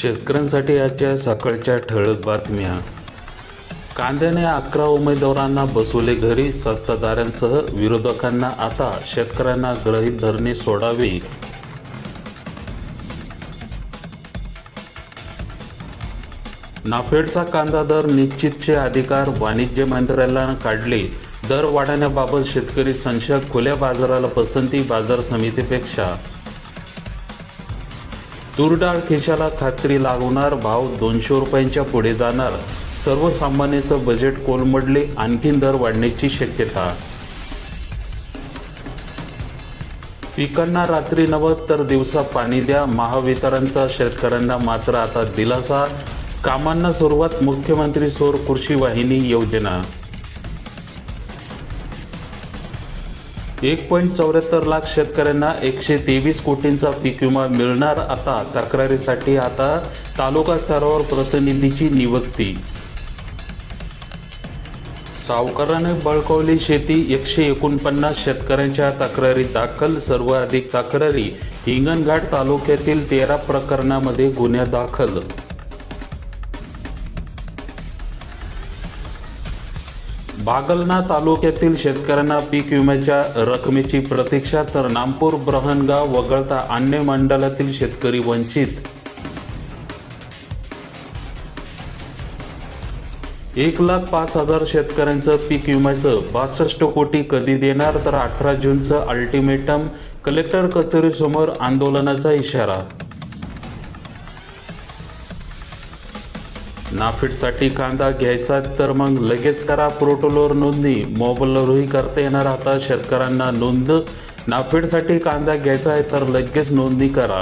शेतकऱ्यांसाठी आजच्या सकाळच्या ठळक बातम्या. कांद्याने अकरा उमेदवारांना बसवले घरी सत्ताधाऱ्यांसह विरोधकांना आता शेतकऱ्यांना ग्रहित धरणे सोडावे. नाफेडचा कांदा दर निश्चितचे अधिकार वाणिज्य मंत्र्याला काढले. दर वाढवण्याबाबत शेतकरी संशय खुल्या बाजाराला पसंती बाजार समितीपेक्षा तुरडाळ खिशाला खात्री लागवणार भाव दोनशे रुपयांच्या पुढे जाणार. सर्वसामान्याचं बजेट कोलमडले आणखीन दर वाढण्याची शक्यता. पिकांना रात्री नवत तर दिवसा पाणी द्या महावितरणचा शेतकऱ्यांना मात्र आता दिलासा. कामांना सुरुवात मुख्यमंत्री सौर कृषी वाहिनी योजना. एक पॉईंट चौऱ्याहत्तर लाख शेतकऱ्यांना एकशे तेवीस कोटींचा पीक विमा मिळणार आता. तक्रारीसाठी आता तालुका स्तरावर प्रतिनिधीची नियुक्ती. सावकाराने बळकावली शेती एकशे एकोणपन्नास शेतकऱ्यांच्या तक्रारी दाखल. सर्वाधिक तक्रारी हिंगणघाट तालुक्यातील तेरा प्रकरणामध्ये गुन्हे दाखल. बागलना तालुक्यातील शेतकऱ्यांना पीक विम्याच्या रकमेची प्रतीक्षा तर नामपूर ब्रहणगाव वगळता अन्य मंडळातील शेतकरी वंचित. एक लाख पाच हजार शेतकऱ्यांचं पीक विम्याचं बासष्ट कोटी कधी देणार तर अठरा जूनचं अल्टिमेटम. कलेक्टर कचेरीसमोर आंदोलनाचा इशारा नाफेडसाठी कांदा घ्यायचा तर मग लगेच करा. पोर्टलवर नोंदणी. मोबाईलवरही करता येणार आता. शेतकऱ्यांना नोंद. नाफेडसाठी कांदा घ्यायचा आहे तर लगेच नोंदणी करा.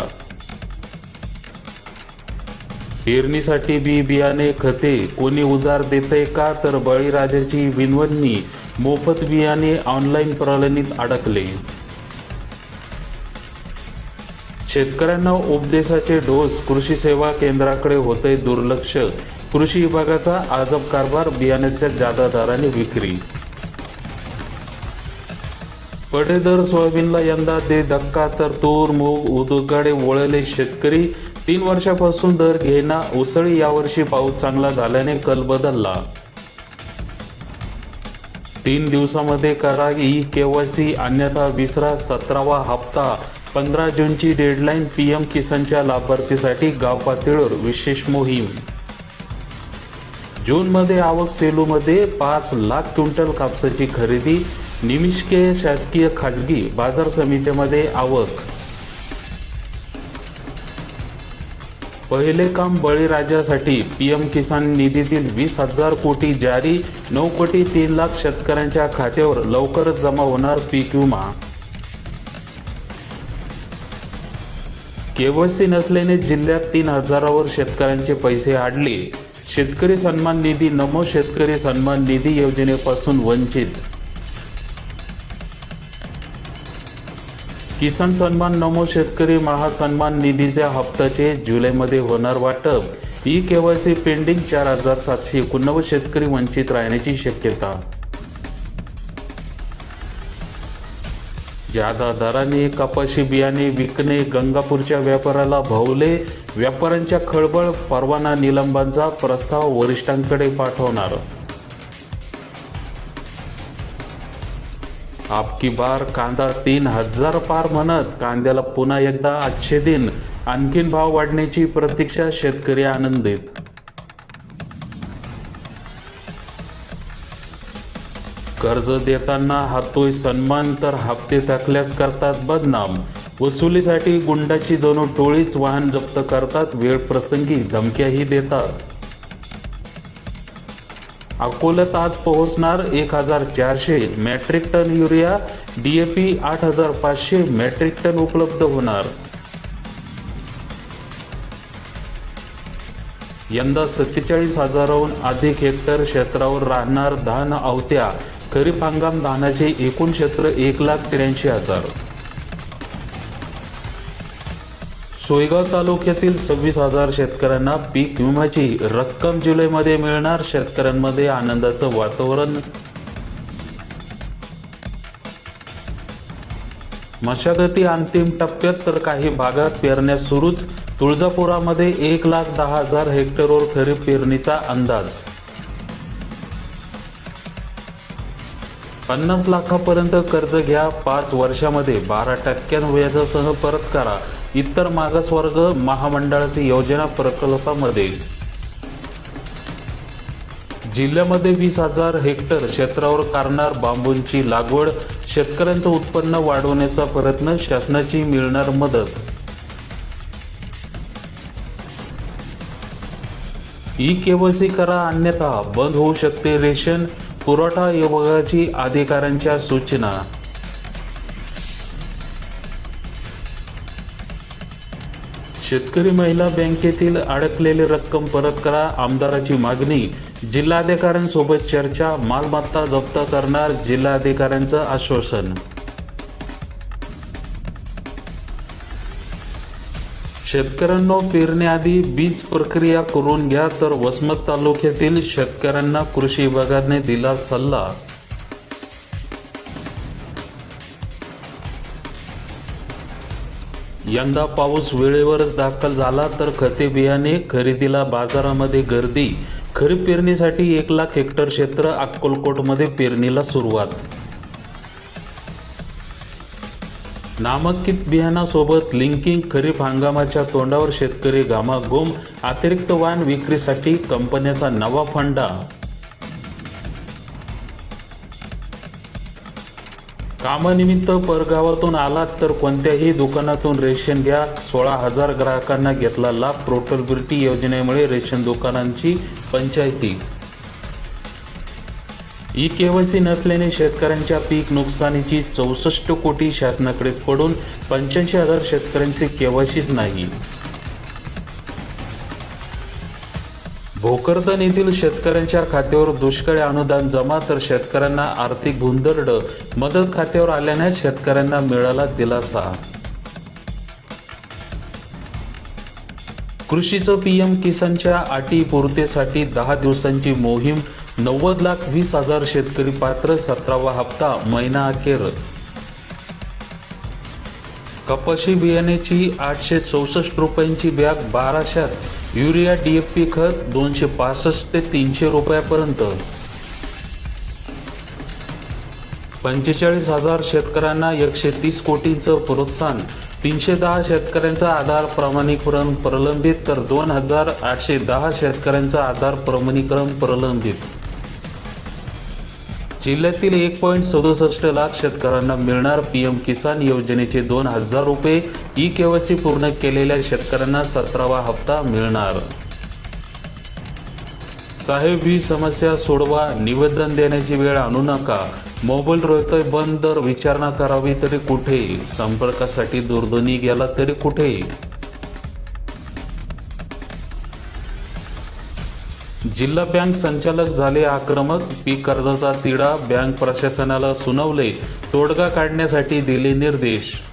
पेरणीसाठी बी बियाणे खते. कोणी उधार देतंय का? तर बळीराजाची विनवणी. मोफत बियाणे ऑनलाईन प्रलनीत अडकले. शेतकऱ्यांना उपदेशाचे डोस. कृषी सेवा केंद्राकडे होते दुर्लक्ष. कृषी विभागाचा आजब कारभार बियाण्याच्या जादा दराने विक्री. पडेदर सोयाबीनला यंदा दे धक्का तर तूर मूग उदगाडे वळले शेतकरी. तीन वर्षापासून दर घेणा उसळी यावर्षी पाऊस चांगला झाल्याने कल बदलला. तीन दिवसामध्ये करा ई केवायसी अन्यथा विसरा सतरावा हप्ता. पंधरा जूनची डेडलाईन पीएम किसानच्या लाभार्थीसाठी गाव पातळीवर विशेष मोहीम. जूनमध्ये आवक सेलूमध्ये पाच लाख क्विंटल कापसाची खरेदी. निमिष्के शासकीय खाजगी बाजार समितीमध्ये आवक. पहिले काम बळीराजासाठी. पी एम किसान निधीतील वीस हजार कोटी जारी. नऊ कोटी तीन लाख शेतकऱ्यांच्या खात्यावर लवकरच जमा होणार पीक विमा. केवायसी नसल्याने जिल्ह्यात तीन हजारावर शेतकऱ्यांचे पैसे आडले. शेतकरी सन्मान निधी नमो शेतकरी सन्मान निधी योजनेपासून वंचित. किसान सन्मान नमो शेतकरी महासन्मान निधीच्या हप्त्याचे जुलैमध्ये होणार वाटप. ई केवायसी पेंडिंग चार हजार सातशे एकोणनव्वद शेतकरी वंचित राहण्याची शक्यता. ज्यादा दराने कपाशी बियाणे विकणे गंगापूरच्या व्यापाऱ्याला भवले व्यापाऱ्यांच्या खळबळ परवाना निलंबनाचा प्रस्ताव वरिष्ठांकडे पाठवणार. आपकी बार कांदा तीन हजार पार म्हणत कांद्याला पुन्हा एकदा आजचे दिन आणखीन भाव वाढण्याची प्रतीक्षा शेतकरी आनंदित. कर्ज देताना हातोय सन्मान तर हप्ते थकल्यास करतात बदनाम. वसुलीसाठी गुंडाची जणू टोळीच वाहन जप्त करतात वेळ प्रसंगी धमक्याही देतात. अकोल्यात आज पोहोचणार एक हजार चारशे मॅट्रिक टन युरिया डीएपी आठ हजार पाचशे मॅट्रिक टन उपलब्ध होणार. यंदा सत्तेचाळीस हजाराहून अधिक हेक्टर क्षेत्रावर राहणार धान अवत्या. खरीप हंगाम धानाचे एकूण क्षेत्र एक लाख त्र्याऐंशी हजार. सोयगाव तालुक्यातील सव्वीस हजार शेतकऱ्यांना पीक विम्याची रक्कम जुलैमध्ये मिळणार शेतकऱ्यांमध्ये आनंदाचं वातावरण. मशागती अंतिम टप्प्यात तर काही भागात पेरण्या सुरूच. तुळजापुरामध्ये एक लाख दहा हजार हेक्टरवर खरीप पेरणीचा अंदाज. पन्नास लाखापर्यंत कर्ज घ्या पाच वर्षामध्ये बारा टक्क्यां व्याजासह परत करा. इतर मागासवर्ग महामंडळाची योजना प्रकल्पामध्ये. जिल्ह्यामध्ये वीस हजार हेक्टर क्षेत्रावर करणार बांबूंची लागवड. शेतकऱ्यांचं उत्पन्न वाढवण्याचा प्रयत्न शासनाची मिळणार मदत. ई केवायसी करा अन्यथा बंद होऊ शकते रेशन. पुरवठा विभागाची अधिकाऱ्यांच्या सूचना. शेतकरी महिला बँकेतील अडकलेली रक्कम परत करा आमदाराची मागणी. जिल्हाधिकाऱ्यांसोबत चर्चा मालमत्ता जप्त करणार जिल्हाधिकाऱ्यांचं आश्वासन. शेतकऱ्यांना पेरण्याआधी बीज प्रक्रिया करून घ्या तर वसमत तालुक्यातील शेतकऱ्यांना कृषी विभागाने दिला सल्ला. यंदा पाऊस वेळेवरच दाखल झाला तर खते बियाणे खरेदीला बाजारामध्ये गर्दी. खरीप पेरणीसाठी एक लाख हेक्टर क्षेत्र अक्कलकोटमध्ये पेरणीला सुरुवात. नामांकित बियाणासोबत लिंकिंग खरीप हंगामाच्या तोंडावर शेतकरी घामाघूम अतिरिक्त वाहन विक्रीसाठी कंपन्याचा नवा फंडा. कामानिमित्त परगावातून आलात तर कोणत्याही दुकानातून रेशन घ्या. सोळा हजार ग्राहकांना घेतला लाभ. पोर्टलबिलिटी योजनेमुळे रेशन दुकानांची पंचायती. ई केवायसी नसल्याने शेतकऱ्यांच्या पीक नुकसानीची चौसष्ट कोटी शासनाकडेच पडून पंच्याऐंशी हजार शेतकऱ्यांचे केवायसीच नाही. भोकरदन येथील शेतकऱ्यांच्या खात्यावर दुष्काळी अनुदान जमा तर शेतकऱ्यांना आर्थिक भुंदरड मदत खात्यावर आल्याने शेतकऱ्यांना मिळाला दिलासा. कृषीचं पीएम किसानच्या अटी पूर्तेसाठी दहा दिवसांची मोहीम नव्वद लाख वीस हजार शेतकरी पात्र सतरावा हप्ता महिना अखेर. कपाशी बियाण्याची आठशे चौसष्ट रुपयांची बॅग बाराशात. युरिया डीएफपी खत दोनशे पासष्ट ते तीनशे रुपयापर्यंत. पंचेचाळीस हजार शेतकऱ्यांना एकशे तीस कोटींचं प्रोत्साहन. तीनशे दहा शेतकऱ्यांचा आधार प्रमाणीकरण प्रलंबित तर दोन हजार आठशे दहा शेतकऱ्यांचा आधार प्रमाणीकरण प्रलंबित. जिल्ह्यातील एक पॉईंट सदुसष्ट लाख शेतकऱ्यांना मिळणार पीएम किसान योजनेचे दोन हजार रुपये. ई केवायसी पूर्ण केलेल्या शेतकऱ्यांना सतरावा हप्ता मिळणार. साहेब ही समस्या सोडवा निवेदन देण्याची वेळ आणू नका. मोबाईल रोयतोय बंद तर विचारणा करावी तरी कुठे? संपर्कासाठी दूरध्वनी गेला तरी कुठे? जिल्हा बँक संचालक झाले आक्रमक. पीक कर्जाचा तिढा बँक प्रशासनाला सुनावले. तोडगा काढण्यासाठी दिले निर्देश.